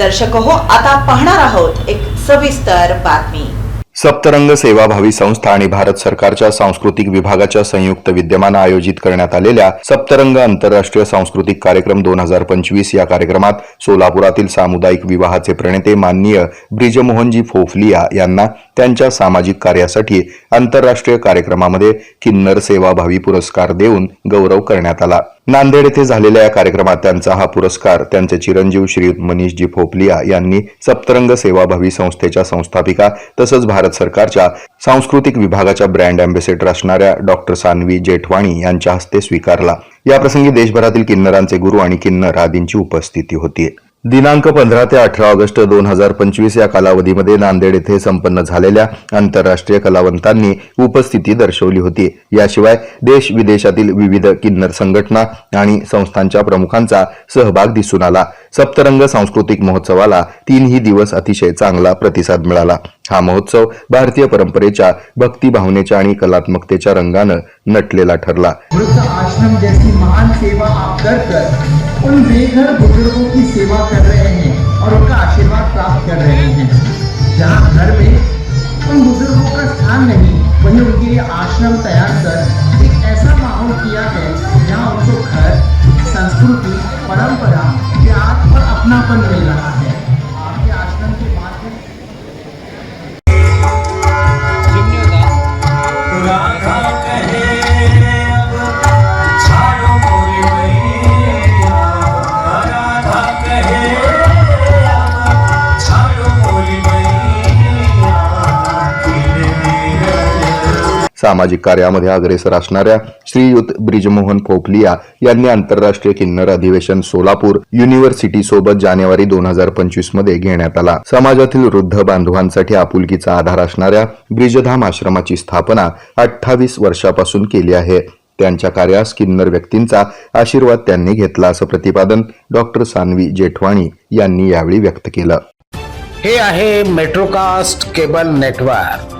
दर्शक हो आता पाहणार आहोत एक सविस्तर बातमी. सप्तरंग सेवाभावी संस्था आणि भारत सरकारच्या सांस्कृतिक विभागाच्या संयुक्त विद्यमानं आयोजित करण्यात आलेल्या सप्तरंग आंतरराष्ट्रीय सांस्कृतिक कार्यक्रम दोन हजार पंचवीस या कार्यक्रमात सोलापुरातील सामुदायिक विवाहाचे प्रणेते माननीय ब्रिजमोहनजी फोफलिया यांना त्यांच्या सामाजिक कार्यासाठी आंतरराष्ट्रीय कार्यक्रमामध्ये किन्नर सेवाभावी पुरस्कार देऊन गौरव करण्यात आला. नांदेड येथे झालेल्या या कार्यक्रमात त्यांचा हा पुरस्कार त्यांचे चिरंजीव श्री मनीषजी फोपलिया यांनी सप्तरंग सेवाभावी संस्थेच्या संस्थापिका तसंच भारत सरकारच्या सांस्कृतिक विभागाच्या ब्रँड अँबेसेडर असणाऱ्या डॉक्टर सान्वी जेठवाणी यांच्या हस्ते स्वीकारला. याप्रसंगी देशभरातील किन्नरांचे गुरु आणि किन्नर आदींची उपस्थिती होती. दिनांक पंधरा ते अठरा ऑगस्ट दोन हजार पंचवीस या कालावधीमध्ये नांदेड येथे संपन्न झालेल्या आंतरराष्ट्रीय कलावंतांनी उपस्थिती दर्शवली होती. याशिवाय देश विदेशातील विविध किन्नर संघटना आणि संस्थांच्या प्रमुखांचा सहभाग दिसून आला. सप्तरंग सांस्कृतिक महोत्सवाला तीनही दिवस अतिशय चांगला प्रतिसाद मिळाला. हा महोत्सव भारतीय परंपरेच्या भक्तिभावनेच्या आणि कलात्मकतेच्या रंगानं नटलेला ठरला. उन बेघर बुज़ुर्गों की सेवा कर रहे हैं और उनका आशीर्वाद प्राप्त कर रहे हैं। जहाँ घर में उन बुज़ुर्गों का स्थान नहीं, वहीं उनके लिए आश्रम तैयार कर एक ऐसा माहौल किया है जहाँ उनको घर, संस्कृति, परंपरा सामाजिक कार्यामध्ये अग्रेसर असणाऱ्या श्रीयुत ब्रिजमोहन पोपलिया यांनी आंतरराष्ट्रीय किन्नर अधिवेशन सोलापूर युनिव्हर्सिटी सोबत जानेवारी दोन हजार पंचवीसमध्ये घेण्यात आला. समाजातील वृद्ध बांधवांसाठी आपुलकीचा आधार असणाऱ्या ब्रिजधाम आश्रमाची स्थापना अठ्ठावीस वर्षापासून केली आहे. त्यांच्या कार्यास किन्नर व्यक्तींचा आशीर्वाद त्यांनी घेतला असं प्रतिपादन डॉक्टर सानवी जेठवाणी यांनी यावेळी व्यक्त केलं. हे आहे मेट्रोकास्ट केबल नेटवर्क.